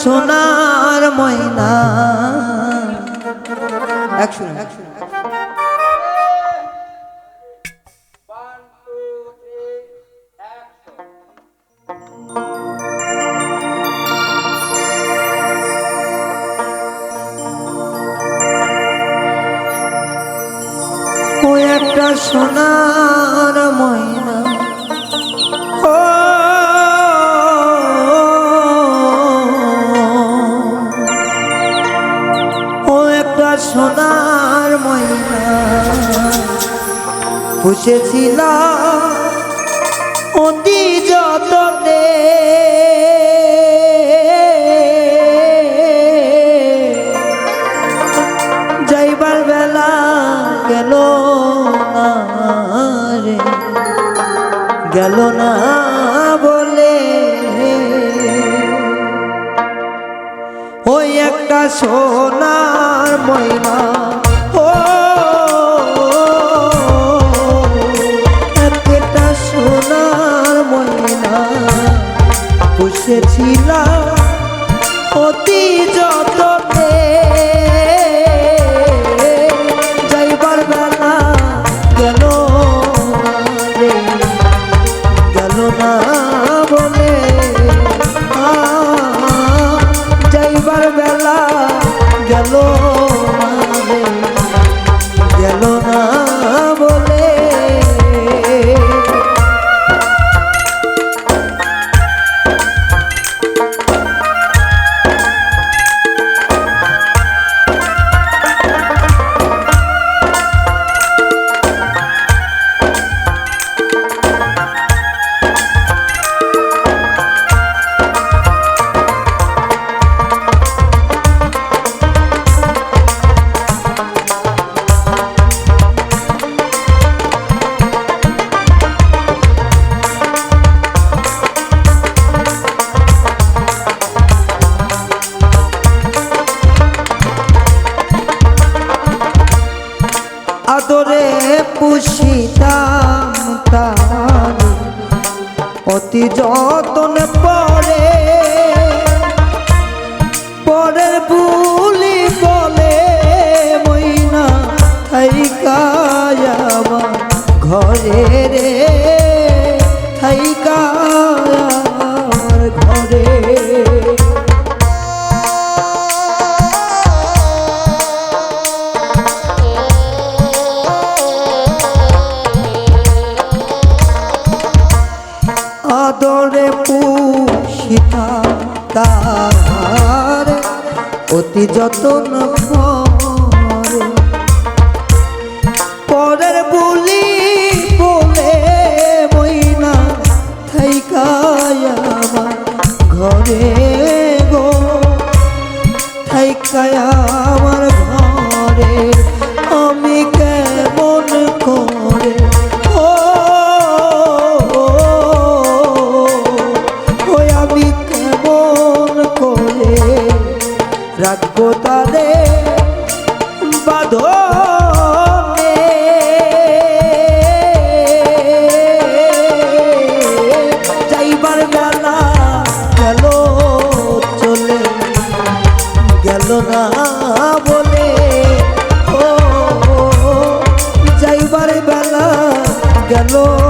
সোনার ময়না। একশো একটা সোনার ময়না। পুষেছিলাম অতি যতনে। যাইবার বেলা গেল না রে, গেল না বলে। ওই একটা সোনার ময়না আদরে পুষিতাম তার অতি যতন পরে পরের বুলি বলে মইনা থাইকায়াবা ঘরে রে যতন গেল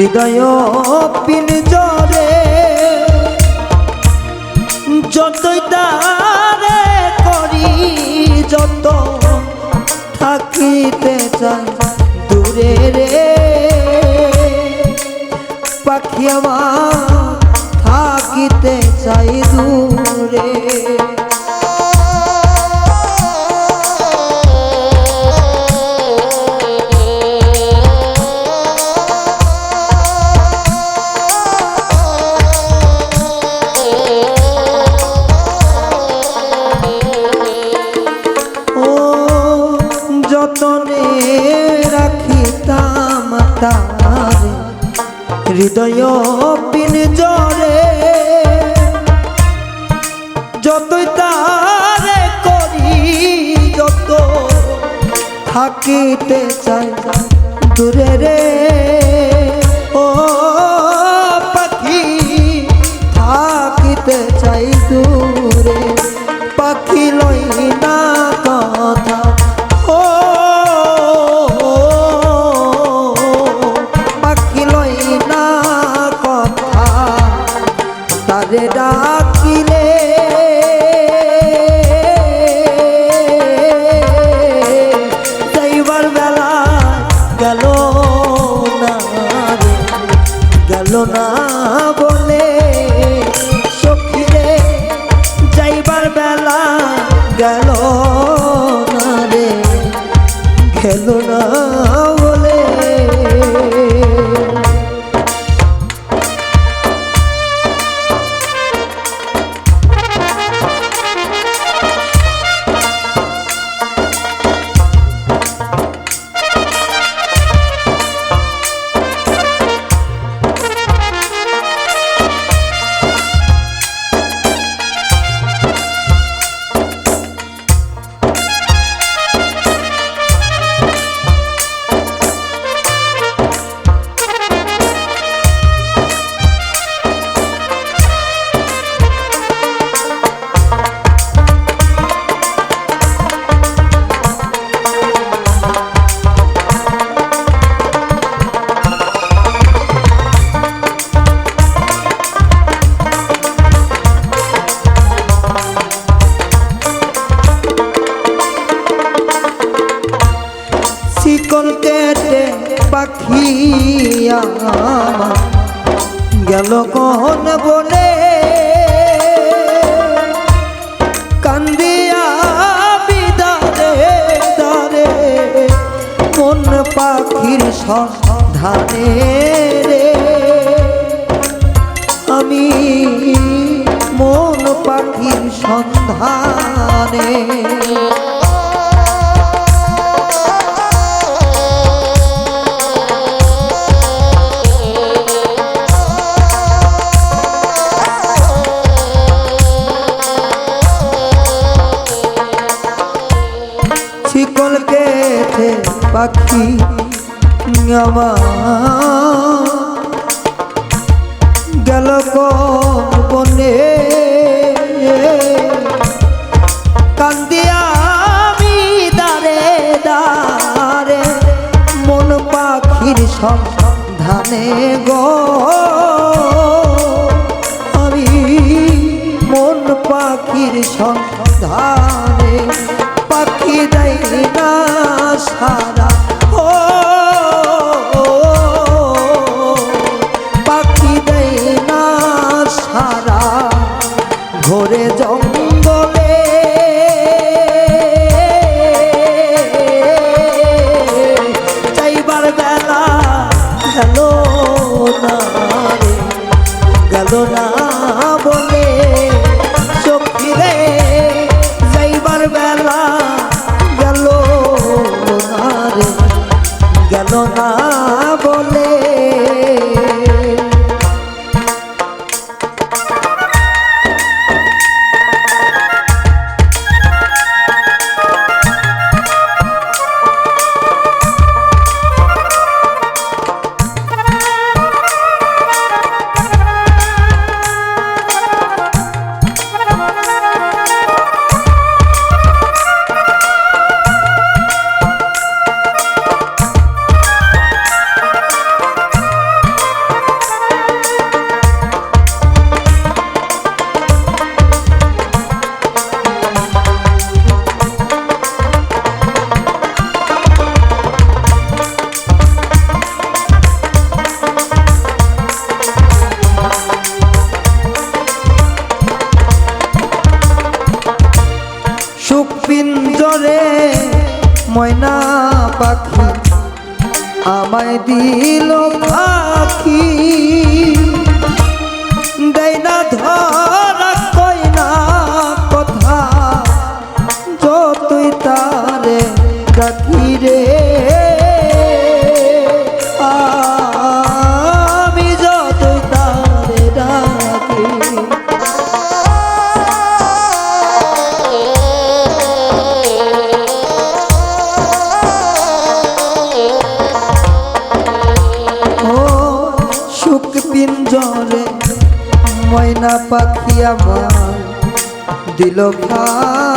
হৃদয় পিন জরে যতই তারে করি যত থাকিতে চাই দূরে রে। পাখি আমার থাকিতে চাই দূরে। হৃদয় পিন জরে যতই তারে করি যত থাকিতে চাই দূরে রে। না শিকল কেটে পাখি আমার। গেল কহন বলে কান্দিয়া বিদারে দারে মন পাখির সন্ধানে রে? আমি মন পাখির সন্ধানে। গেল কোন বনে কান্দিয়া আমি দারে দারে মন পাখির সন্ধানে গো। আমায় দিল ভা ময়না পাখি আমার দিল খা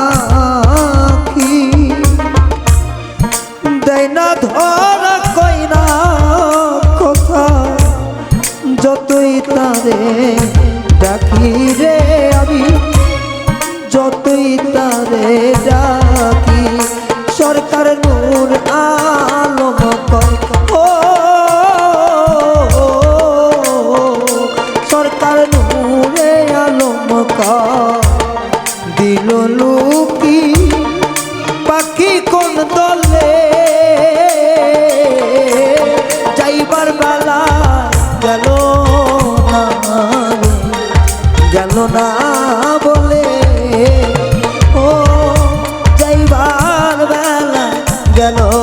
cielo